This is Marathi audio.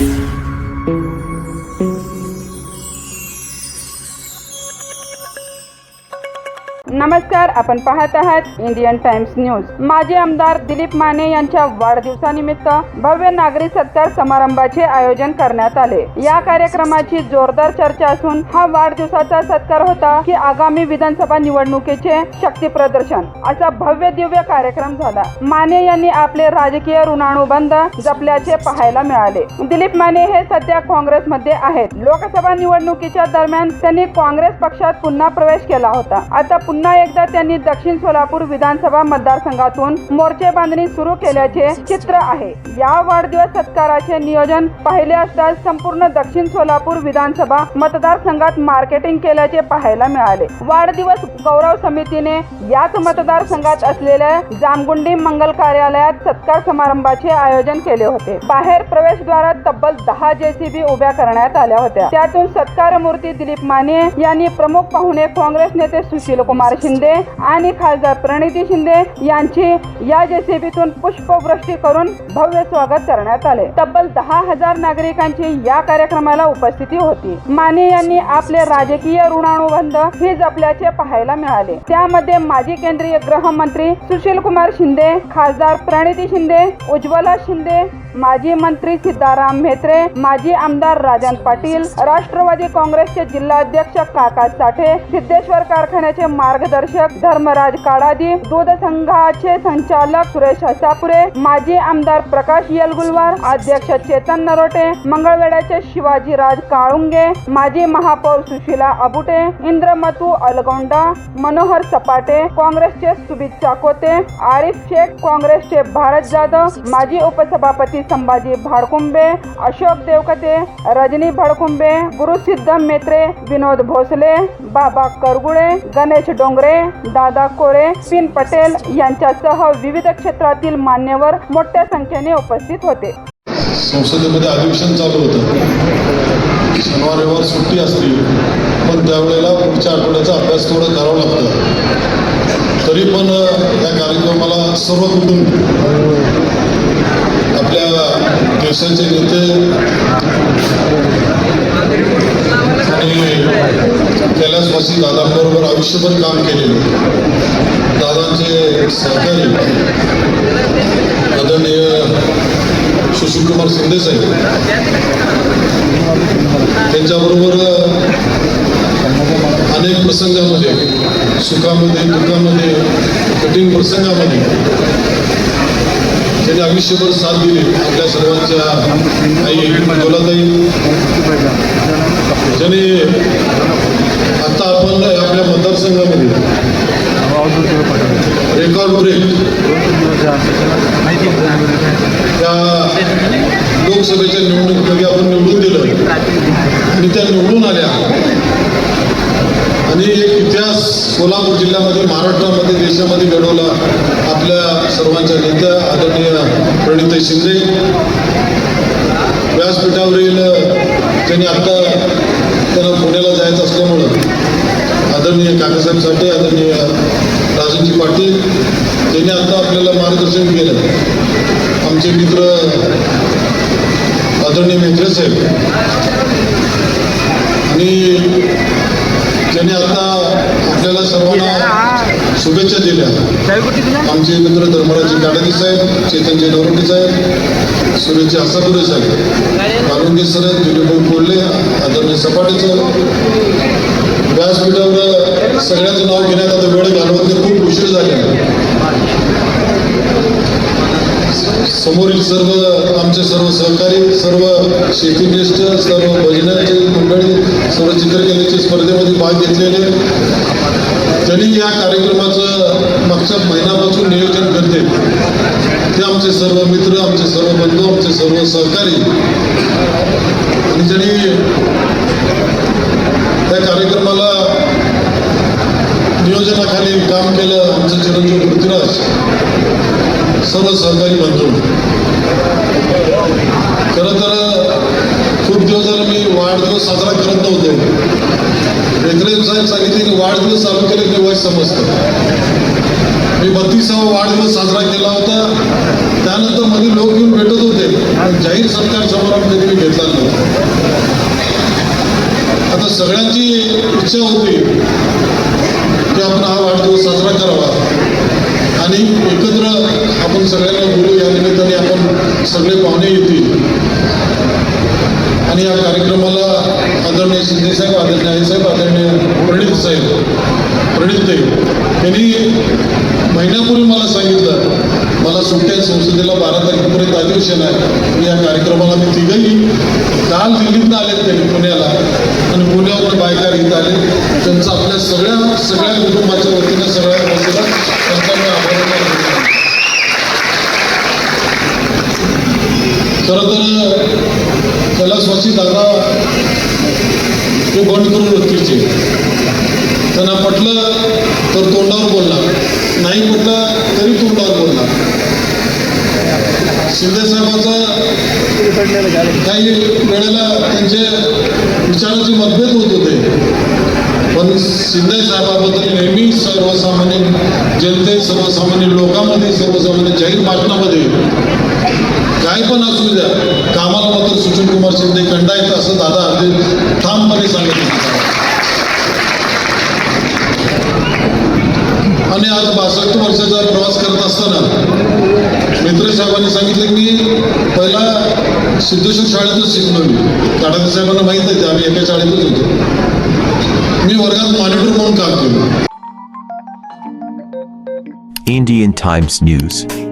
Música नमस्कार आपण पाहत आहात इंडियन टाइम्स न्यूज. माजी आमदार दिलीप माने यांच्या वाढदिवसानिमित्त भव्य नागरी सत्कार समारंभाचे आयोजन करण्यात आले. या कार्यक्रमाची जोरदार चर्चा असून हा वाढदिवसाचा सत्कार होता की आगामी विधानसभा निवडणुकीचे शक्ती प्रदर्शन असा भव्य दिव्य कार्यक्रम झाला. माने यांनी आपले राजकीय ऋणानुबंध जपल्याचे पाहायला मिळाले. दिलीप माने हे सध्या काँग्रेसमध्ये आहेत. लोकसभा निवडणुकीच्या दरम्यान त्यांनी काँग्रेस पक्षात पुन्हा प्रवेश केला होता. आता पुन्हा एकदा त्यांनी दक्षिण सोलापूर विधानसभा मतदारसंघातून मोर्चे बांधणी सुरू केल्याचे चित्र आहे. या वाढदिवस सत्काराचे नियोजन पाहिले असता संपूर्ण दक्षिण सोलापूर विधानसभा मतदारसंघात मार्केटिंग केल्याचे पाहायला मिळाले. वाढदिवस गौरव समितीने याच मतदारसंघात असलेल्या जामगुंडी मंगल कार्यालयात सत्कार समारंभाचे आयोजन केले होते. बाहेर प्रवेशद्वारात तब्बल दहा जेसीबी उभ्या करण्यात आल्या होत्या. त्यातून सत्कार मूर्ती दिलीप माने यांनी प्रमुख पाहुणे काँग्रेस नेते सुशील कुमार शिंदे आणि खासदार प्रणिती शिंदे यांची या जेसीबीतून पुष्पवृष्टी करून भव्य स्वागत करण्यात आले. तब्बल दहा हजार नागरिकांची या कार्यक्रमाला उपस्थिती होती. माने यांनी आपले राजकीय ऋणानुबंध हे जपल्याचे पाहायला मिळाले. त्यामध्ये माजी केंद्रीय गृहमंत्री सुशील कुमार शिंदे खासदार प्रणिती शिंदे उज्ज्वला शिंदे माजी मंत्री सिद्धाराम म्हेत्रे माजी आमदार राजन पाटील राष्ट्रवादी काँग्रेसचे जिल्हाध्यक्ष काका साठे सिद्धेश्वर कारखान्याचे मार्ग मार्गदर्शक धर्मराज काडादी दूध संघाचे संचालक सुरेश हसापुरे माजी आमदार प्रकाश येलगुलवार अध्यक्ष चेतन नरोटे मंगळवेड्याचे शिवाजीराज काळुंगे माजी महापौर सुशीला अबुटे इंद्रमतू अलगोंडा मनोहर सपाटे काँग्रेसचे सुबित चाकोते आरिफ शेख काँग्रेसचे भारत जाधव माजी उपसभापती संभाजी भाडकुंबे अशोक देवकते रजनी भाडकुंबे गुरुसिद्ध मेत्रे विनोद भोसले बाबा करगुळे गणेश डोंगरे दादा कोरे पिन पटेल यांच्यासह विविध क्षेत्रातील मान्यवर मोठ्या संख्येने उपस्थित होते. संसदेमध्ये अधिवेशन चालू होतं. शनिवार रविवार सुट्टी असली पण त्यावेळेला पुढच्या आठवड्याचा अभ्यास थोडं करावं लागतं. तरी पण या कार्यक्रमाला सर्व कुटुंब आपल्या देशाचे नेते आणि कैलासवासी दादांबरोबर आयुष्यभर काम केलेले. दादांचे सहकारी आदरणीय सुशीलकुमार शिंदे साहेब. त्यांच्याबरोबर अनेक प्रसंगामध्ये सुखामध्ये दुःखामध्ये कठीण प्रसंगामध्ये त्यांनी आयुष्यभर साथ दिली. आपल्या सर्वांच्या आई दोलाताई ज्यांनी आपण आपल्या मतदारसंघामध्ये. रेकॉर्ड ब्रेक त्या लोकसभेच्या निवडणुकीमध्ये आपण निवडून दिलं. आणि त्या निवडून आल्या. आणि एक इतिहास सोलापूर जिल्ह्यामध्ये महाराष्ट्रामध्ये देशामध्ये घडवला आपल्या सर्वांच्या नेत्या आदरणीय प्रणित शिंदे. व्यासपीठावरील त्यांनी आत्ता त्यांना पुण्याला जायचं असल्यामुळं आदरणीय काकासाहेब साठे आदरणीय राजनजी पाटील त्यांनी आता आपल्याला मार्गदर्शन केलं. आमचे मित्र आदरणीय मेत्रे साहेब. आणि त्यांनी आता आपल्याला सर्वांना शुभेच्छा दिल्या. आमचे मित्र धर्मराजी काडादी साहेब चेतनजी नवरोटे साहेब सुरेशजी आसापुरे साहेब कालुंगे सर दिलीप कोल्हे आदरणीय सपाटे सर व्यासपीठावर सगळ्यांचं नाव घेण्यात आता वेळ घालवून ते खूप उशीर झाले. समोरील सर्व आमचे सर्व सहकारी सर्व शेतीनिष्ठ सर्व भजनाचे मंडळी सर्व चित्रकलेच्या स्पर्धेमध्ये भाग घेतलेले. त्यांनी या कार्यक्रमाचं मागच्या महिन्यापासून नियोजन करते. ते आमचे सर्व मित्र आमचे सर्व बंधू आमचे सर्व सहकारी. आणि त्यांनी त्या कार्यक्रमाला नियोजनाखाली काम केलं आमचं चिरंजीव पृथ्वीराज. सर्व सहकारी बंधू. खरं तर खूप दिवस झाले मी वाढदिवस साजरा करत नव्हतो. वेगळे साहेब सांगितले की वाढदिवस चालू केले की वय समजतं. मी बत्तीसावा वाढदिवस साजरा केला होता. त्यानंतरमध्ये लोक येऊन भेटत होते. जाहीर सत्कार समारंभ कधी मी घेतला नव्हता. आता सगळ्यांची इच्छा होती. की आपण हा वाढदिवस साजरा करावा. आणि एकत्र आपण सगळ्यांना बोलू या निमित्ताने आपण सगळे पाहुणे येतील. आणि या कार्यक्रमाला आदरणीय शिंदे साहेब आदरणीय आई साहेब आदरणीय प्रणित साहेब प्रणित ते यांनी महिन्यापूर्वी मला सांगितलं मला सुट्ट्या संसदेला बारा तारखेपर्यंत अधिवेशन आहे. या कार्यक्रमाला मी तिघही काल दिल्लीतनं आलेत आणि बायका घेत आले. त्यांचं आपल्या सगळ्या सगळ्या कुटुंबाच्या वतीनं सगळ्या वतीनं त्यांचा मी आभार मानतो. खरं तर कैलासवासी दादा ते बंड करून व्यक्तीचे त्यांना पटलं तर तोंडावर बोलला. नाही पटलं तरी तोंडावर बोलणार शिंदे काही वेळेला त्यांचे विचारांचे मतभेद होत होते. पण शिंदे साहेबाबद्दल नेहमी सर्वसामान्य जनते सर्वसामान्य लोकांमध्ये सर्वसामान्य जाहीर भाषणामध्ये काय पण असू द्या कामाला मात्र सुशील कुमार शिंदे कंडायचं असं दादा अगदी ठामपणे सांगितलं आणि आज बासष्ट वर्षाचा प्रवास करत असताना मित्र साहेबांनी सांगितलं की मी पहिला सिद्धेश्वर शाळेतच शिकलो मी काडाते साहेबांना माहीत आहे आम्ही एका शाळेतच होतो. मी वर्गात मॉनिटर म्हणून काम केलं. Indian Times News.